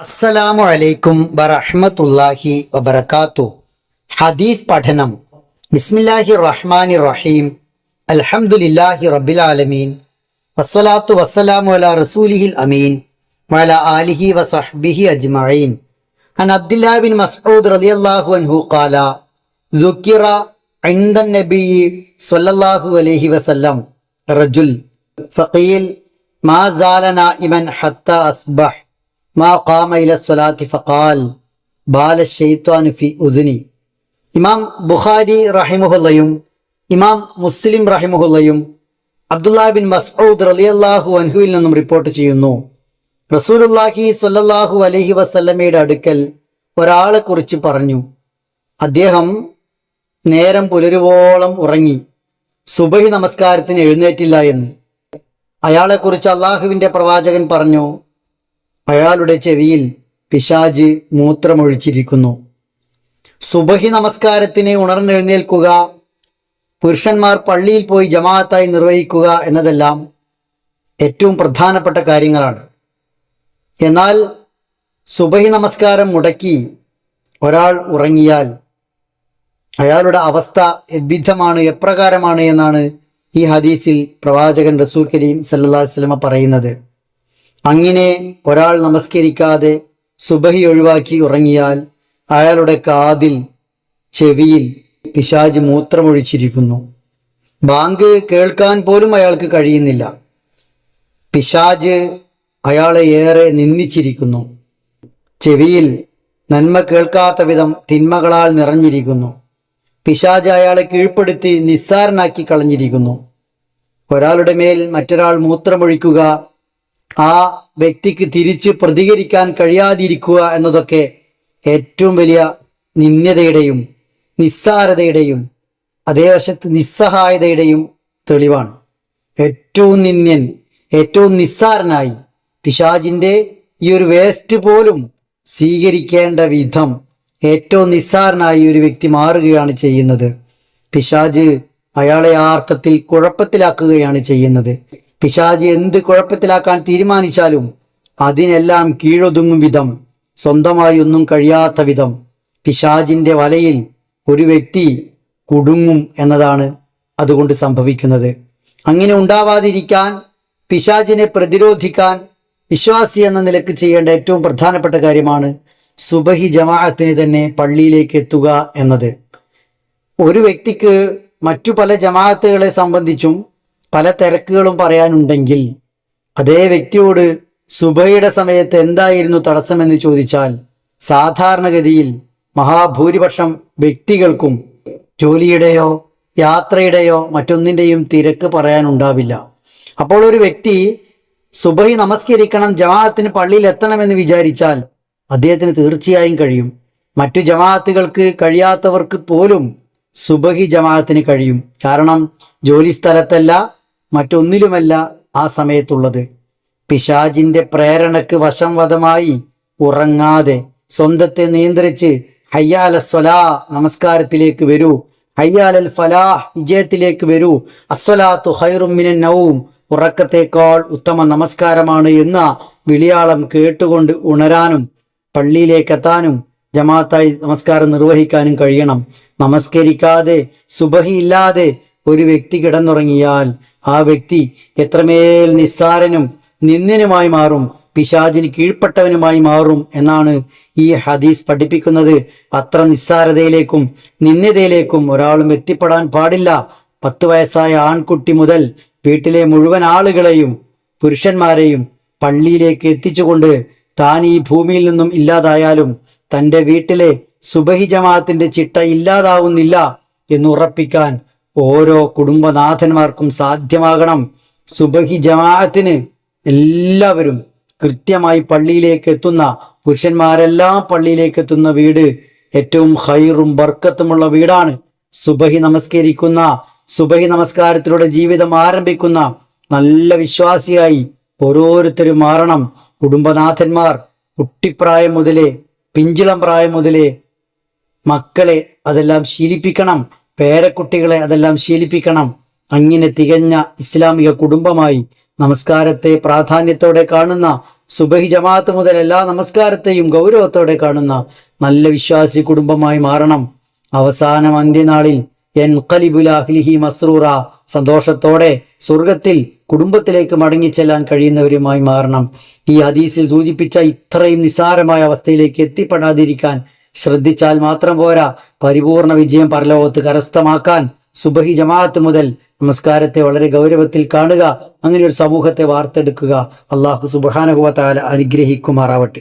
അസ്സലാമു അലൈക്കും വറഹ്മത്തുള്ളാഹി വബറകാത്തു ഹദീസ് പഠനം ബിസ്മില്ലാഹി റഹ്മാനി റഹീം അൽഹംദുലില്ലാഹി റബ്ബിൽ ആലമീൻ വസ്സലാത്തു വസ്സലാമു അലാ റസൂലിഹിൽ അമീൻ വഅല ആലിഹി വസഹ്ബിഹി അജ്മഈൻ അൻ അബ്ദുല്ലാഹി ബിൻ മസ്ഊദ് റളിയല്ലാഹു അൻഹു ഖാല ذكر عند النبي صلى الله عليه وسلم رجل فقيل ما زال نائما حتى أصبح ഖാമ ഇല ഫഖാൽ ഇമാം ബുഖാരി റഹിമുഹുല്ലയും ഇമാം മുസ്ലിം റഹിമുഹുല്ലയും അബ്ദുല്ലാ ബിൻ മസ്ഊദ് റലിയല്ലാഹു അൻഹുവിൽ നിന്നും റിപ്പോർട്ട് ചെയ്യുന്നു. റസൂലുല്ലാഹി സൊല്ലാഹു അലഹി വസല്ലമയുടെ അടുക്കൽ ഒരാളെ കുറിച്ച് പറഞ്ഞു. അദ്ദേഹം നേരം പുലരുവോളം ഉറങ്ങി. സുബഹി നമസ്കാരത്തിന് എഴുന്നേറ്റില്ല എന്ന്. അയാളെക്കുറിച്ച് അള്ളാഹുവിന്റെ പ്രവാചകൻ പറഞ്ഞു അയാളുടെ ചെവിയിൽ പിശാജ് മൂത്രമൊഴിച്ചിരിക്കുന്നു. സുബഹി നമസ്കാരത്തിന് ഉണർന്നെഴുന്നേൽക്കുക പുരുഷന്മാർ പള്ളിയിൽ പോയി ജമാഅത്തായി നിർവഹിക്കുക എന്നതെല്ലാം ഏറ്റവും പ്രധാനപ്പെട്ട കാര്യങ്ങളാണ്. എന്നാൽ സുബഹി നമസ്കാരം മുടക്കി ഒരാൾ ഉറങ്ങിയാൽ അയാളുടെ അവസ്ഥ എവിധമാണ് എപ്രകാരമാണ് എന്നാണ് ഈ ഹദീസിൽ പ്രവാചകൻ റസൂൽ കരീം സല്ലല്ലാഹു അലൈഹി വസല്ലം പറയുന്നത്. അങ്ങനെ ഒരാൾ നമസ്കരിക്കാതെ സുബഹി ഒഴിവാക്കി ഉറങ്ങിയാൽ അയാളുടെ കാതിൽ ചെവിയിൽ പിശാജ് മൂത്രമൊഴിച്ചിരിക്കുന്നു. ബാങ്ക് കേൾക്കാൻ പോലും അയാൾക്ക് കഴിയുന്നില്ല. പിശാജ് അയാളെ ഏറെ നിന്ദിച്ചിരിക്കുന്നു. ചെവിയിൽ നന്മ കേൾക്കാത്ത വിധം തിന്മകളാൽ നിറഞ്ഞിരിക്കുന്നു. പിശാജ് അയാളെ കീഴ്പ്പെടുത്തി നിസ്സാരനാക്കി കളഞ്ഞിരിക്കുന്നു. ഒരാളുടെ മേൽ മറ്റൊരാൾ മൂത്രമൊഴിക്കുക ആ വ്യക്തിക്ക് തിരിച്ച് പ്രതികരിക്കാൻ കഴിയാതിരിക്കുക എന്നതൊക്കെ ഏറ്റവും വലിയ നിന്ദ്യതയുടെയും നിസ്സാരതയുടെയും അതേ വശത്ത് നിസ്സഹായതയുടെയും തെളിവാണ്. ഏറ്റവും നിന്ദ്യൻ ഏറ്റവും നിസ്സാരനായി പിശാജിന്റെ ഈ ഒരു വേസ്റ്റ് പോലും സ്വീകരിക്കേണ്ട വിധം ഏറ്റവും നിസ്സാരനായി ഒരു വ്യക്തി മാറുകയാണ് ചെയ്യുന്നത്. പിശാജ് അയാളെ ആ അർത്ഥത്തിൽ കുഴപ്പത്തിലാക്കുകയാണ് ചെയ്യുന്നത്. പിശാജ് എന്ത് കുഴപ്പത്തിലാക്കാൻ തീരുമാനിച്ചാലും അതിനെല്ലാം കീഴൊതുങ്ങും വിധം സ്വന്തമായി ഒന്നും കഴിയാത്ത വിധം പിശാജിന്റെ വലയിൽ ഒരു വ്യക്തി കുടുങ്ങും എന്നതാണ് അതുകൊണ്ട് സംഭവിക്കുന്നത്. അങ്ങനെ ഉണ്ടാവാതിരിക്കാൻ പിശാജിനെ പ്രതിരോധിക്കാൻ വിശ്വാസി എന്ന നിലയ്ക്ക് ചെയ്യേണ്ട ഏറ്റവും പ്രധാനപ്പെട്ട കാര്യമാണ് സുബഹി ജമാഅത്തിന് തന്നെ പള്ളിയിലേക്ക് എത്തുക എന്നത്. ഒരു വ്യക്തിക്ക് മറ്റു പല ജമാഅത്തുകളെ സംബന്ധിച്ചും പല തിരക്കുകളും പറയാനുണ്ടെങ്കിൽ അതേ വ്യക്തിയോട് സുബയുടെ സമയത്ത് എന്തായിരുന്നു തടസ്സമെന്ന് ചോദിച്ചാൽ സാധാരണഗതിയിൽ മഹാഭൂരിപക്ഷം വ്യക്തികൾക്കും ജോലിയുടെയോ യാത്രയുടെയോ മറ്റൊന്നിന്റെയും തിരക്ക് പറയാനുണ്ടാവില്ല. അപ്പോൾ ഒരു വ്യക്തി സുബഹി നമസ്കരിക്കണം ജമാഅത്തിന് പള്ളിയിൽ എത്തണമെന്ന് വിചാരിച്ചാൽ അദ്ദേഹത്തിന് തീർച്ചയായും കഴിയും. മറ്റു ജമാഅത്തുകൾക്ക് കഴിയാത്തവർക്ക് പോലും സുബഹി ജമാഅത്തിന് കഴിയും. കാരണം ജോലി സ്ഥലത്തല്ല മറ്റൊന്നിലുമല്ല ആ സമയത്തുള്ളത്. പിശാജിന്റെ പ്രേരണക്ക് വശംവദമായി ഉറങ്ങാതെ സ്വന്തത്തെ നിയന്ത്രിച്ച് ഹയ്യാല സ്വലാ നമസ്കാരത്തിലേക്ക് വരൂ. ഹയ്യാലൽ ഫലാഹ് വിജയത്തിലേക്ക് വരൂ. അസ്വലാത്തു ഹൈറുമിനൻ നവും ഉറക്കത്തേക്കാൾ ഉത്തമ നമസ്കാരമാണ് എന്ന വിളിയാളം കേട്ടുകൊണ്ട് ഉണരാനും പള്ളിയിലേക്ക് എത്താനും ജമാഅത്തായി നമസ്കാരം നിർവഹിക്കാനും കഴിയണം. നമസ്കരിക്കാതെ സുബഹി ഇല്ലാതെ ഒരു വ്യക്തി കിടന്നുറങ്ങിയാൽ ആ വ്യക്തി എത്രമേൽ നിസ്സാരനും നിന്ദനുമായി മാറും പിശാചിന് കീഴ്പ്പെട്ടവനുമായി മാറും എന്നാണ് ഈ ഹദീസ് പഠിപ്പിക്കുന്നത്. അത്ര നിസ്സാരതയിലേക്കും നിന്ദ്യതയിലേക്കും ഒരാളും എത്തിപ്പെടാൻ പാടില്ല. പത്ത് വയസ്സായ ആൺകുട്ടി മുതൽ വീട്ടിലെ മുഴുവൻ ആളുകളെയും പുരുഷന്മാരെയും പള്ളിയിലേക്ക് എത്തിച്ചുകൊണ്ട് താൻ ഈ ഭൂമിയിൽ നിന്നും ഇല്ലാതായാലും തന്റെ വീട്ടിലെ സുബഹി ജമാഅത്തിന്റെ ചിട്ട ഇല്ലാതാവുന്നില്ല എന്ന് ഉറപ്പിക്കാൻ ഓരോ കുടുംബനാഥന്മാർക്കും സാധ്യമാകണം. സുബഹി ജമാഅത്തിന് എല്ലാവരും കൃത്യമായി പള്ളിയിലേക്ക് എത്തുന്ന പുരുഷന്മാരെല്ലാം പള്ളിയിലേക്ക് എത്തുന്ന വീട് ഏറ്റവും ഹൈറും ബർക്കത്തുമുള്ള വീടാണ്. സുബഹി നമസ്കരിക്കുന്ന സുബഹി നമസ്കാരത്തിലൂടെ ജീവിതം ആരംഭിക്കുന്ന നല്ല വിശ്വാസിയായി ഓരോരുത്തരും മാറണം. കുടുംബനാഥന്മാർ കുട്ടിപ്രായം മുതലേ പിഞ്ചിളം പ്രായം മുതലേ മക്കളെ അതെല്ലാം ശീലിപ്പിക്കണം. പേരക്കുട്ടികളെ അതെല്ലാം ശീലിപ്പിക്കണം. അങ്ങനെ തികഞ്ഞ ഇസ്ലാമിക കുടുംബമായി നമസ്കാരത്തെ പ്രാധാന്യത്തോടെ കാണുന്ന സുബഹി ജമാഅത്ത് മുതൽ എല്ലാ നമസ്കാരത്തെയും ഗൗരവത്തോടെ കാണുന്ന നല്ല വിശ്വാസി കുടുംബമായി മാറണം. അവസാനം അന്ത്യനാളിൽ എൻ കലിബുലാഹ്ലിഹി മസ്രൂറ സന്തോഷത്തോടെ സ്വർഗത്തിൽ കുടുംബത്തിലേക്ക് മടങ്ങിച്ചെല്ലാൻ കഴിയുന്നവരുമായി മാറണം. ഈ ഹദീസിൽ സൂചിപ്പിച്ച ഇത്രയും നിസാരമായ അവസ്ഥയിലേക്ക് എത്തിപ്പെടാതിരിക്കാൻ ശ്രദ്ധിച്ചാൽ മാത്രം പോരാ. പരിപൂർണ വിജയം പരലോകത്ത് കരസ്ഥമാക്കാൻ സുബഹി ജമാഅത്ത് മുതൽ നമസ്കാരത്തെ വളരെ ഗൗരവത്തിൽ കാണുക അങ്ങനെ ഒരു സമൂഹത്തെ വാർത്തെടുക്കുക. അള്ളാഹു സുബാനഹുവ താല അനുഗ്രഹിക്കുമാറാവട്ടെ.